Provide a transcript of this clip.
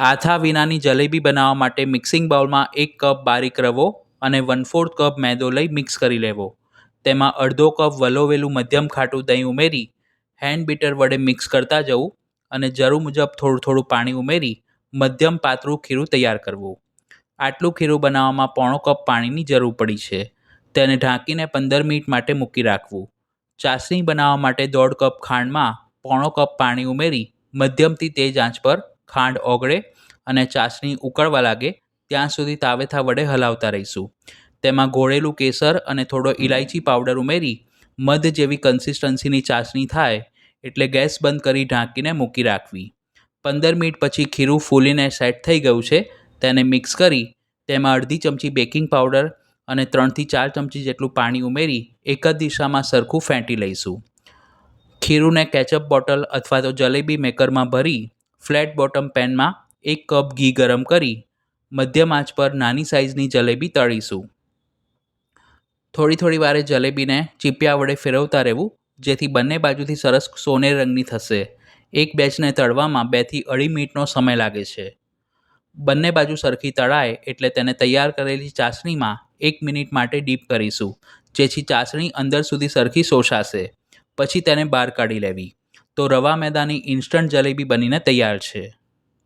આથા વિનાની જલેબી બનાવવા માટે મિક્સિંગ બાઉલમાં એક કપ બારીક રવો અને વન ફોર્થ કપ મેદો લઈ મિક્સ કરી લેવો. તેમાં અડધો કપ વલોવેલું મધ્યમ ખાટું દહીં ઉમેરી હેન્ડ બીટર વડે મિક્સ કરતા જવું અને જરૂર મુજબ થોડું થોડું પાણી ઉમેરી, મધ્યમ પાતળું ખીરું તૈયાર કરવું. આટલું ખીરું બનાવવામાં પોણો કપ પાણીની જરૂર પડી છે. તેને ઢાંકીને પંદર મિનિટ માટે મૂકી રાખવું. ચાસણી બનાવવા માટે દોઢ કપ ખાંડમાં પોણો કપ પાણી ઉમેરી, મધ્યમથી તેજ આંચ પર ખાંડ ઓગળે અને ચાસણી ઉકળવા લાગે, ત્યાં સુધી તાવેથા વડે હલાવતા રહીશું. તેમાં ઘોળેલું કેસર અને થોડો ઇલાયચી પાવડર ઉમેરી, મધ જેવી કન્સિસ્ટન્સીની ચાસણી થાય, એટલે ગેસ બંધ કરી ઢાંકીને મૂકી રાખવી. પંદર મિનિટ પછી ખીરું ફૂલીને સેટ થઈ ગયું છે, તેને મિક્સ કરી, તેમાં અડધી ચમચી બેકિંગ પાવડર અને ત્રણથી ચાર ચમચી જેટલું પાણી ઉમેરી, એક જ દિશામાં સરખું ફેંટી લઈશું. ખીરુંને કેચઅપ બોટલ અથવા તો જલેબી મેકરમાં ભરી ફ્લેટ બોટમ પેનમાં એક કપ ઘી ગરમ કરી મધ્યમ આંચ પર નાની સાઇઝની જલેબી તળીશું. થોડી થોડી વારે જલેબીને ચીપિયા વડે ફેરવતા રહેવું, જેથી બંને બાજુથી સરસ સોનેરી રંગની થશે. એક બેચને તળવામાં બેથી અઢી મિનિટનો સમય લાગે છે. બંને બાજુ સરખી તળાય એટલે તેને તૈયાર કરેલી ચાસણીમાં એક મિનિટ માટે ડીપ કરીશું, જેથી ચાસણી અંદર સુધી સરખી શોષાશે. પછી તેને બહાર કાઢી લેવી. તો રવા મેદાની ઇન્સ્ટન્ટ જલેબી બનીને તૈયાર છે.